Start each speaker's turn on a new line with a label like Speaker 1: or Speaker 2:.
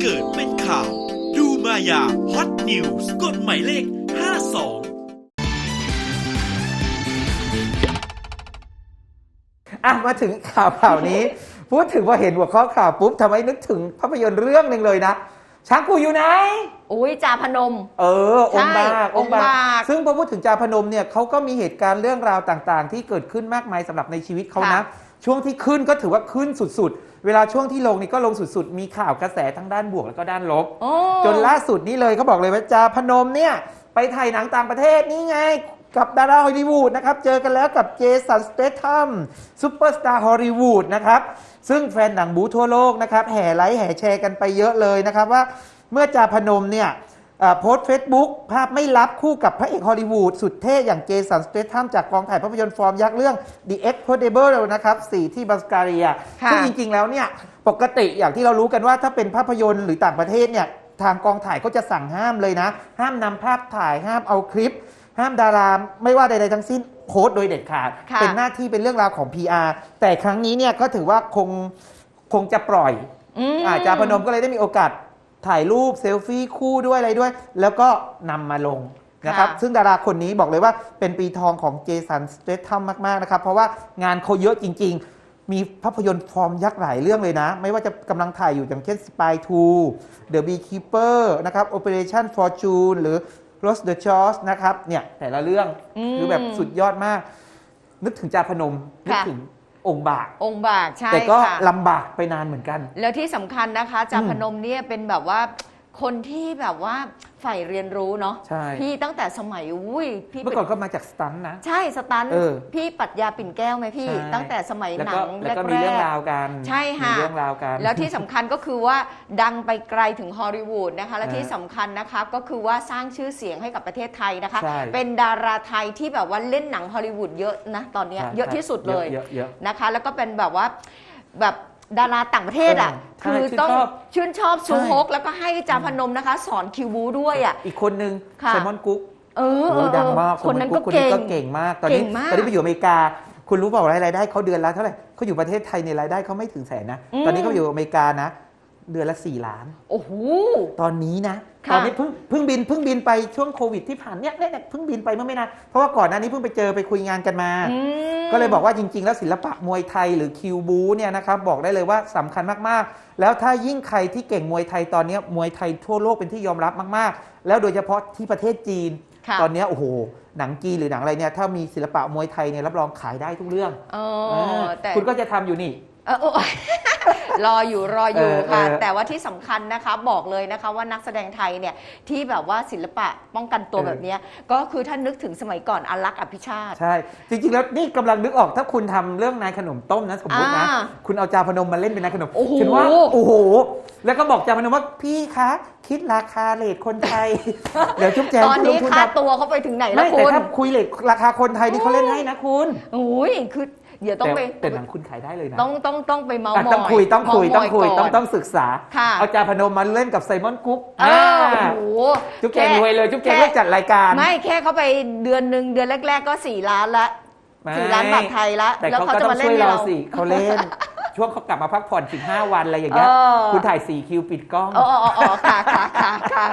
Speaker 1: เกิดเป็นข่าว ดูมายาฮอตนิวส์กฎหมายเลข 52
Speaker 2: อะ มาถึงข่าวข่าวนี้ พูดถึงพอเห็นหัวข้อข่าวปุ๊บทำให้นึกถึงภาพยนตร์เรื่องหนึ่งเลยนะช้างกูอยู่ไหน
Speaker 3: อุ้ยจาพนม
Speaker 2: เออ องค์บาก
Speaker 3: ใช่
Speaker 2: องค์บา
Speaker 3: องค์บาก
Speaker 2: กซึ่งพอพูดถึงจาพนมเนี่ยเขาก็มีเหตุการณ์เรื่องราวต่างๆ ที่เกิดขึ้นมากมายสำหรับในชีวิตเขานะ
Speaker 3: ค่ะ
Speaker 2: ช่วงที่ขึ้นก็ถือว่าขึ้นสุดๆ เวลาช่วงที่ลงนี่ก็ลงสุดๆ มีข่าวกระแสทั้งด้านบวกแล้วก็ด้านลบ
Speaker 3: โอ้
Speaker 2: จนล่าสุดนี้เลยเขาบอกเลยว่าจาพนมเนี่ยไปถ่ายหนังต่างประเทศนี่ไง กับดาราฮอลลีวูดนะครับ เจอกันแล้วกับเจสันสเตทัมซูเปอร์สตาร์ฮอลลีวูดนะครับ ซึ่งแฟนหนังบูทั่วโลกนะครับ แห่ไลค์แห่แชร์กันไปเยอะเลยนะครับว่าเมื่อจาพนมเนี่ยเอ่อ โพสต์เฟซบุ๊กภาพไม่ลับคู่กับพระเอกฮอลลีวูดสุดเท่อย่างเจสันสเตทัมจากกองถ่ายภาพยนตร์ฟอร์มยักษ์เรื่อง The Expendables นะครับสี่ที่บัลแกเรีย
Speaker 3: ค่ะ
Speaker 2: ซึ่งจริง ๆ แล้วเนี่ยปกติอย่างที่เรารู้กันว่าถ้าเป็นภาพยนตร์หรือต่างประเทศเนี่ยทางกองถ่ายก็จะสั่งห้ามเลยนะ ห้ามนำภาพถ่ายห้ามเอาคลิป ห้ามดาราไม่ว่าใด ๆ ทั้งสิ้นโค้ดโดยเด็ดขาด
Speaker 3: ค่ะ
Speaker 2: เป็นหน้าที่เป็นเรื่องราวของ PR แต่ครั้งนี้เนี่ยก็ถือว่าคงคงจะปล่อย
Speaker 3: อืม
Speaker 2: อาจารย์พนมก็เลยได้มีโอกาส ถ่ายรูปเซลฟี่คู่ด้วยอะไรด้วย แล้วก็นำมาลงนะครับ
Speaker 3: ค่ะ
Speaker 2: ซึ่งดาราคนนี้บอกเลยว่าเป็นปีทองของเจสันสเตทัมมาก ๆ นะครับ เพราะว่างานเขาเยอะจริง ๆ มีภาพยนตร์ฟอร์มยักษ์หลายเรื่องเลยนะ ไม่ว่าจะกำลังถ่ายอยู่อย่างเช่น Spy 2 The Beekeeper นะครับ Operation Fortune หรือ Lost the Jaws นะครับ เนี่ย แต่ละเรื่อง
Speaker 3: อืม
Speaker 2: คือแบบสุดยอดมาก นึกถึงจาพนม นึก
Speaker 3: ค่ะ
Speaker 2: ถึง องค์บาก
Speaker 3: องค์บากใช่
Speaker 2: แต่ก็
Speaker 3: ค่ะ
Speaker 2: ลำบากไปนานเหมือนกัน
Speaker 3: แล้วที่สำคัญนะคะจา
Speaker 2: อืม
Speaker 3: พนมเนี่ยเป็นแบบว่า คนที่แบบว่าใฝ่เรียนรู้เนาะ
Speaker 2: ใช่
Speaker 3: พี่ตั้งแต่สมัยอุ้ยพี่
Speaker 2: เมื่อก่อนก็มาจากสตันท์นะ
Speaker 3: ใช่สตันท์
Speaker 2: เออ
Speaker 3: พี่ปรัดยาปิ่นแก้วไหมพี่
Speaker 2: ใช่
Speaker 3: ตั้งแต่สมัย
Speaker 2: แล้ว
Speaker 3: หนั
Speaker 2: ก็
Speaker 3: ง
Speaker 2: แล้วก็
Speaker 3: แร
Speaker 2: มีเรื่อง
Speaker 3: ก
Speaker 2: ราวกัน
Speaker 3: ใช่ค่ะ
Speaker 2: มีเรื่องราวกัน
Speaker 3: แล้วที่สำคัญก็คือว่าดังไปไกลถึงฮอลลีวูดนะคะ และ
Speaker 2: อ่า
Speaker 3: ที่สำคัญนะคะก็คือว่าสร้างชื่อเสียงให้กับประเทศไทยนะคะ
Speaker 2: ใช่
Speaker 3: เป็นดาราไทยที่แบบว่าเล่นหนังฮอลลีวูดเยอะนะตอนเนี้ย
Speaker 2: ใช่
Speaker 3: เยอะที่สุดเลย
Speaker 2: เยอะเยอะ
Speaker 3: นะคะแล้วก็เป็นแบบว่าแบบ ดาราต่างประเทศอะ
Speaker 2: เออใช่
Speaker 3: คือต้อง
Speaker 2: ชื่นชอบ
Speaker 3: ชื่นชอบซู
Speaker 2: ใช่
Speaker 3: ฮกแล้วก็ให้จาพนมนะคะ สอนคิวบูด้วยอะ
Speaker 2: อีกคนนึง
Speaker 3: ค่ะ
Speaker 2: ไซมอนกุ๊ก
Speaker 3: เออเอ
Speaker 2: โอ้
Speaker 3: อ
Speaker 2: ดังมาก
Speaker 3: คนนั้นก็
Speaker 2: คน
Speaker 3: เก่
Speaker 2: นี้
Speaker 3: ง
Speaker 2: ก็เก่งมาก ตอนนี้
Speaker 3: เก่งมาก
Speaker 2: ตอนนี้ไปอยู่อเมริกา คุณรู้เปล่ารายได้เขาเดือนละเท่าไหร่เขาอยู่ประเทศไทยในยรายได้เขาไม่ถึงแสนนะ
Speaker 3: อืม
Speaker 2: ตอนนี้เขาอยู่อเมริกานะ เดือนละ 4 ล้าน
Speaker 3: โอ้โห
Speaker 2: ตอนนี้นะ
Speaker 3: ค่ะ
Speaker 2: ตอนนี้เพิ่งเพิ่งบินเพิ่งบินไปช่วงโควิดที่ผ่านเนี่ยเนี่ยเนี่ยเพิ่งบินไปเมื่อไม่นานเพราะว่าก่อนหน้านี้เพิ่งไปเจอไปคุยงานกันมา
Speaker 3: อืม
Speaker 2: ก็เลยบอกว่าจริง ๆ แล้วศิลปะมวยไทยหรือคิวบูเนี่ยนะครับบอกได้เลยว่าสำคัญมากๆ แล้วถ้ายิ่งใครที่เก่งมวยไทยตอนเนี้ยมวยไทยทั่วโลกเป็นที่ยอมรับมากๆ แล้วโดยเฉพาะที่ประเทศจีน
Speaker 3: ค่ะ
Speaker 2: ตอนเนี้ยโอ้โหหนังจีนหรือหนังอะไรเนี่ยถ้ามีศิลปะมวยไทยเนี่ยรับรองขายได้ทุกเรื่อง
Speaker 3: เอ
Speaker 2: เอ
Speaker 3: อ
Speaker 2: อ
Speaker 3: แต่
Speaker 2: คุณก็จะทำอยู่นี่
Speaker 3: เออเออรออยู่รออยู่
Speaker 2: เออ
Speaker 3: ค่ะ
Speaker 2: เออ
Speaker 3: แต่ว่าที่สำคัญนะคะบอกเลยนะคะว่านักแสดงไทยเนี่ยที่แบบว่าศิลปะป้องกันตัว
Speaker 2: เออ
Speaker 3: แบบเนี้ยก็คือถ้านึกถึงสมัยก่อนอลักษ์อภิชาติ
Speaker 2: ใช่ จริง ๆ แล้วนี่กำลังนึกออกถ้าคุณทำเรื่องนายขนมต้มนะสมมตินะ
Speaker 3: อ่า
Speaker 2: คุณเอาจาพนมมาเล่นเป็นนายขนม
Speaker 3: โอ้โห
Speaker 2: ฉันว่าโอ้โห แล้วก็บอกจาพนมว่าพี่คะคิดราคาเลทคนไทย เดี๋ยวจุ๊บแจง
Speaker 3: ตอนนี้
Speaker 2: คุณลงทุ
Speaker 3: ค่า
Speaker 2: ทำ
Speaker 3: ตัวเขาไปถึงไหนแล้
Speaker 2: ไม่
Speaker 3: ว
Speaker 2: แต่
Speaker 3: คุณ
Speaker 2: ถ้าคุยเลทราคาคนไทยนี่เขาเล่นให้นะคุณ
Speaker 3: โอ้ยคือ เดี๋ยวต้องไป
Speaker 2: แต่หนังคุณขายได้เลยนะ
Speaker 3: ต้องต้องต้องไปเมา
Speaker 2: อะ
Speaker 3: มอย
Speaker 2: ต้องคุยต้องคุย
Speaker 3: เมา
Speaker 2: ต้องคุย
Speaker 3: ก่น
Speaker 2: ต้องต้องศึกษา
Speaker 3: ค่ะ
Speaker 2: เอาจาพนมมาเล่นกับไซมอนกุ๊ก
Speaker 3: เออโอ้โห
Speaker 2: จุ๊บแจง
Speaker 3: ค่
Speaker 2: รวยเลยจุ๊บแจง
Speaker 3: ค่
Speaker 2: เลิกจัดรายการ
Speaker 3: ไม่แค่เขาไปเดือนหนึ่งเดือนแรก ๆ ก็สี่ล้านละ
Speaker 2: ไม่
Speaker 3: สี่ล้านบาทไทยละ
Speaker 2: แต่
Speaker 3: แล้ว
Speaker 2: เขา
Speaker 3: เขา
Speaker 2: ก็
Speaker 3: จะ
Speaker 2: ต้อง
Speaker 3: มาเล่
Speaker 2: ช่
Speaker 3: น
Speaker 2: วย
Speaker 3: ให้
Speaker 2: เรา
Speaker 3: เรา
Speaker 2: สิเขาเล่นช่วงเขากลับมาพักผ่อน 15 วันอะไรอย่างเงี้ย
Speaker 3: เออ
Speaker 2: คุณถ่าย4คิวปิดกล้อง
Speaker 3: อ๋ออ๋ออ๋อค่ะค่ะค่ะค่ะ